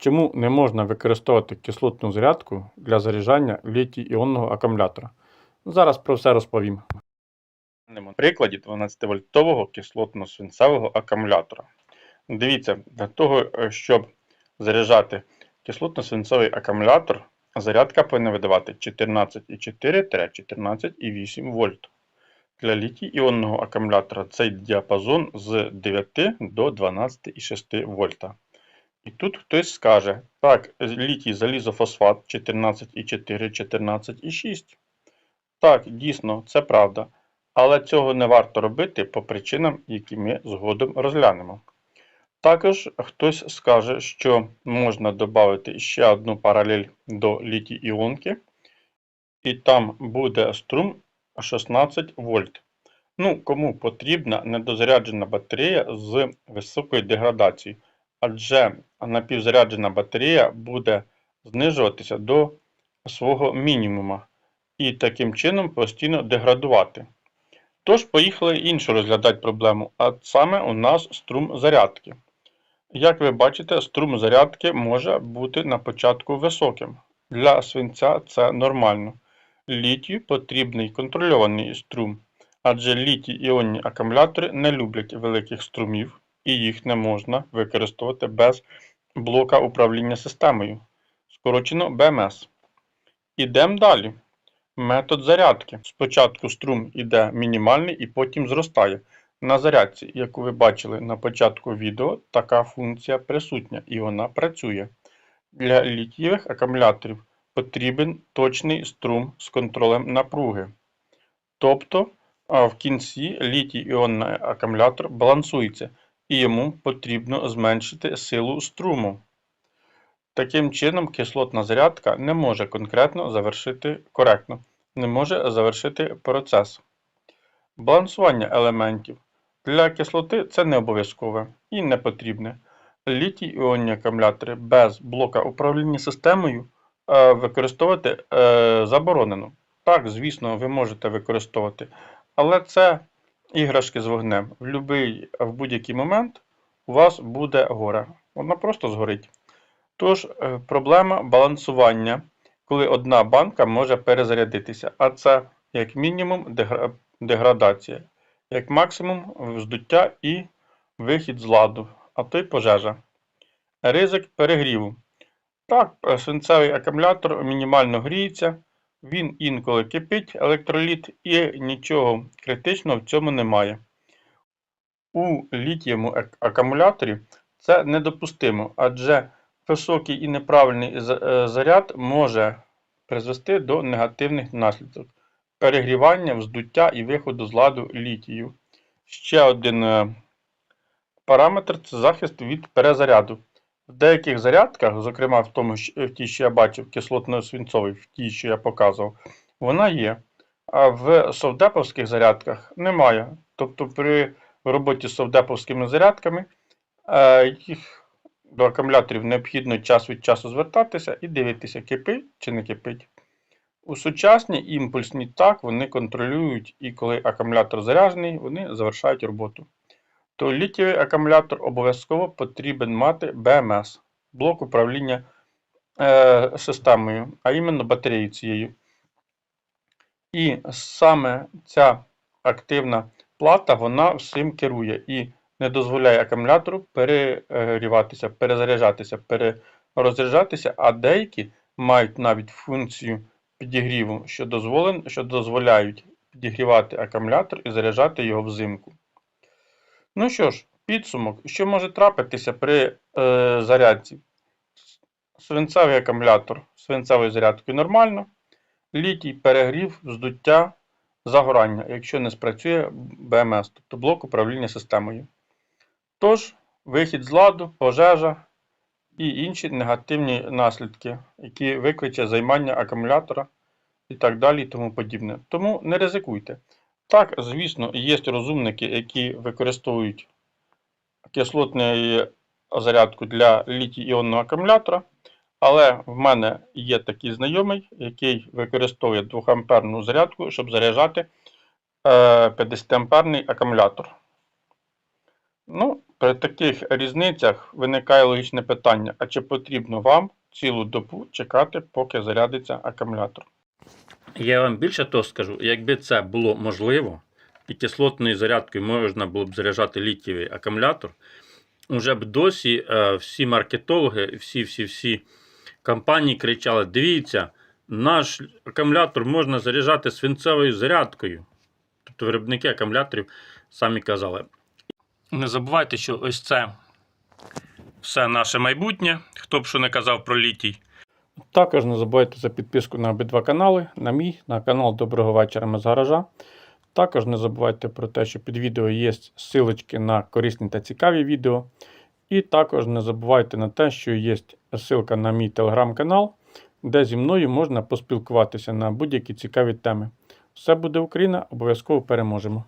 Чому не можна використовувати кислотну зарядку для заряджання літій-іонного акумулятора? Зараз про все розповім. На прикладі 12-вольтового кислотно-свинцевого акумулятора. Дивіться, для того, е, щоб заряджати кислотно-свинцевий акумулятор, зарядка повинна видавати 14,4-14,8 вольт. Для літій-іонного акумулятора цей діапазон з 9 до 12,6 вольта. І тут хтось скаже, так, літій залізофосфат 14,4, 14,6. Так, дійсно, це правда. Але цього не варто робити по причинам, які ми згодом розглянемо. Також хтось скаже, що можна додати ще одну паралель до літій-іонки, і там буде струм 16 вольт. Ну, кому потрібна недозаряджена батарея з високою деградацією, адже напівзаряджена батарея буде знижуватися до свого мінімума і таким чином постійно деградувати. Тож, поїхали іншу розглядати проблему, а саме у нас струм зарядки. Як ви бачите, струм зарядки може бути на початку високим. Для свинця це нормально. Літію потрібний контрольований струм, адже літій-іонні акумулятори не люблять великих струмів і їх не можна використовувати без блока управління системою, скорочено БМС. Ідемо далі. Метод зарядки. Спочатку струм іде мінімальний і потім зростає. На зарядці, яку ви бачили на початку відео, така функція присутня і вона працює. Для літієвих акумуляторів потрібен точний струм з контролем напруги. Тобто в кінці літій-іонний акумулятор балансується і йому потрібно зменшити силу струму. Таким чином, кислотна зарядка не може конкретно завершити коректно, не може завершити процес. Балансування елементів. Для кислоти це не обов'язкове і не потрібне. Літій-іонні акумулятори без блока управління системою е, використовувати е, заборонено. Так, звісно, ви можете використовувати, але це іграшки з вогнем. В, в будь-який момент у вас буде горе. Вона просто згорить. Тож, е, проблема балансування, коли одна банка може перезарядитися, а це як мінімум деградація, як максимум вздуття і вихід з ладу, а то й пожежа. Ризик перегріву. Так, е, свинцевий акумулятор мінімально гріється, він інколи кипить електроліт і нічого критичного в цьому немає. У літієвому акумуляторі це недопустимо, адже високий і неправильний е, заряд може призвести до негативних наслідків перегрівання, вздуття і виходу з ладу літію. Ще один е, параметр це захист від перезаряду. В деяких зарядках, зокрема в тому, в тій, що я бачив, кислотно-свинцовій, в тій, що я показував, вона є. А в совдеповських зарядках немає. Тобто при роботі з совдеповськими зарядками е, їх до акумуляторів необхідно час від часу звертатися і дивитися, кипить чи не кипить. У сучасній імпульсні так вони контролюють і коли акумулятор заряджений, вони завершають роботу. То літієвий акумулятор обов'язково потрібен мати БМС блок управління е, системою, а іменно батареєю цією. І саме ця активна плата вона всім керує і не дозволяє акумулятору перегріватися, перезаряджатися, перерозряджатися, а деякі мають навіть функцію підігріву, що дозволен, що дозволяють підігрівати акумулятор і заряджати його взимку. Ну що ж, підсумок, що може трапитися при е, зарядці? Свинцевий акумулятор свинцевою зарядкою нормально. Літій перегрів, здуття, загорання, якщо не спрацює БМС, тобто блок управління системою. Тож, вихід з ладу, пожежа і інші негативні наслідки, які викличе займання акумулятора і так далі і тому подібне. Тому не ризикуйте. Так, звісно, є розумники, які використовують кислотну зарядку для літій-іонного акумулятора. Але в мене є такий знайомий, який використовує 2-амперну зарядку, щоб заряджати 50-амперний акумулятор. Ну, При таких різницях виникає логічне питання: а чи потрібно вам цілу добу чекати, поки зарядиться акумулятор? Я вам більше того скажу, якби це було можливо, і кислотною зарядкою можна було б заряджати літієвий акумулятор, уже б досі е, всі маркетологи, всі всі всі компанії кричали: дивіться, наш акумулятор можна заряджати свинцевою зарядкою. Тобто виробники акумуляторів самі казали. Не забувайте, що ось це все наше майбутнє, хто б що не казав про літій. Також не забувайте за підписку на обидва канали, на мій, на канал Доброго вечора ми з гаража. Також не забувайте про те, що під відео є ссылочки на корисні та цікаві відео. І також не забувайте на те, що є ссылка на мій телеграм-канал, де зі мною можна поспілкуватися на будь-які цікаві теми. Все буде Україна, обов'язково переможемо!